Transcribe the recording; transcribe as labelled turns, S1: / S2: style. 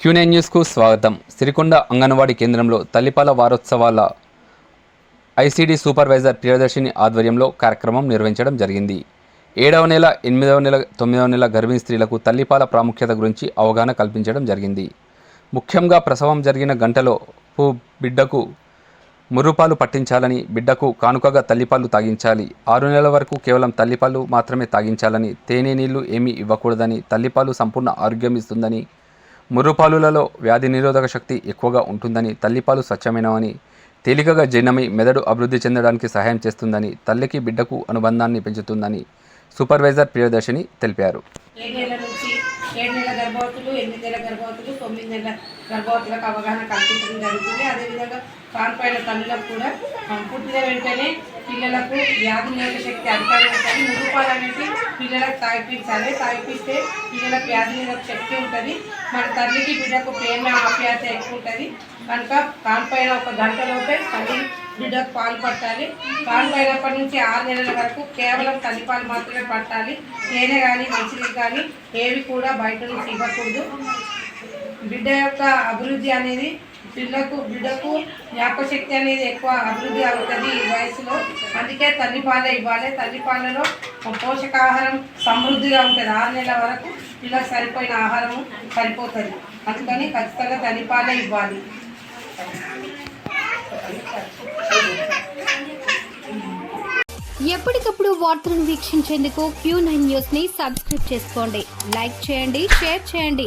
S1: క్యూనే న్యూస్కు స్వాగతం. సిరికొండ అంగన్వాడీ కేంద్రంలో తల్లిపాల వారోత్సవాల ఐసీడీ సూపర్వైజర్ ప్రియదర్శిని ఆధ్వర్యంలో కార్యక్రమం నిర్వహించడం జరిగింది. ఏడవ నెల ఎనిమిదవ నెల తొమ్మిదవ నెల గర్భిణీ స్త్రీలకు తల్లిపాల ప్రాముఖ్యత గురించి అవగాహన కల్పించడం జరిగింది. ముఖ్యంగా ప్రసవం జరిగిన గంటలో బిడ్డకు ముర్రుపాలు పట్టించాలని బిడ్డకు కానుకగా తల్లిపాలు తాగించాలి. ఆరు నెలల వరకు కేవలం తల్లిపాలు మాత్రమే తాగించాలని తేనె నీళ్ళు ఏమీ ఇవ్వకూడదని తల్లిపాలు సంపూర్ణ ఆరోగ్యం ఇస్తుందని ముర్రుపాలులలో వ్యాధి నిరోధక శక్తి ఎక్కువగా ఉంటుందని తల్లిపాలు స్వచ్ఛమైనవని తేలికగా జీర్ణమై మెదడు అభివృద్ధి చెందడానికి సహాయం చేస్తుందని తల్లికి బిడ్డకు అనుబంధాన్ని పెంచుతుందని సూపర్వైజర్ ప్రియదర్శిని తెలిపారు.
S2: ఏడు నెలల గర్భవతులు ఎనిమిది నెలల గర్భవతులు తొమ్మిది నెలల గర్భవతులకు అవగాహన కల్పించడం జరుగుతుంది. అదేవిధంగా కాన్పైన తల్లులకు కూడా పుట్టిన వెంటనే పిల్లలకు వ్యాధి నిరోధక శక్తి అధికంగా ఉంటుంది మురుపాలు అనేది పిల్లలకు తాగిపించాలి. తాగిపిస్తే పిల్లలకు వ్యాధి నిరోధక శక్తి ఉంటుంది. మన తల్లికి బిడ్డకు ప్రేమ ఆప్యాయత ఎక్కువ ఉంటుంది. కనుక కాన్పైన ఒక గంటలోపే తల్లి బిడ్డకు పాలు పట్టాలి. పాలు అయినప్పటి నుంచి ఆరు నెలల వరకు కేవలం తల్లిపాలు మాత్రమే పట్టాలి. తేనె కానీ మంచిది కానీ ఏవి కూడా బయట నుంచి ఇవ్వకూడదు. బిడ్డ యొక్క అభివృద్ధి అనేది పిల్లకు బిడ్డకు జ్ఞాపశక్తి అనేది ఎక్కువ అభివృద్ధి అవుతుంది ఈ వయసులో. అందుకే తల్లిపాలే ఇవ్వాలి. తల్లిపాలలో పోషకాహారం సమృద్ధిగా ఉంటుంది. ఆరు నెలల వరకు పిల్లలకు సరిపోయిన ఆహారం సరిపోతుంది. అందుకని ఖచ్చితంగా తల్లిపాలే ఇవ్వాలి.
S3: ఎప్పటికప్పుడు వార్తలను వీక్షించేందుకు క్యూ నైన్ న్యూస్ని సబ్స్క్రైబ్ చేసుకోండి. లైక్ చేయండి షేర్ చేయండి.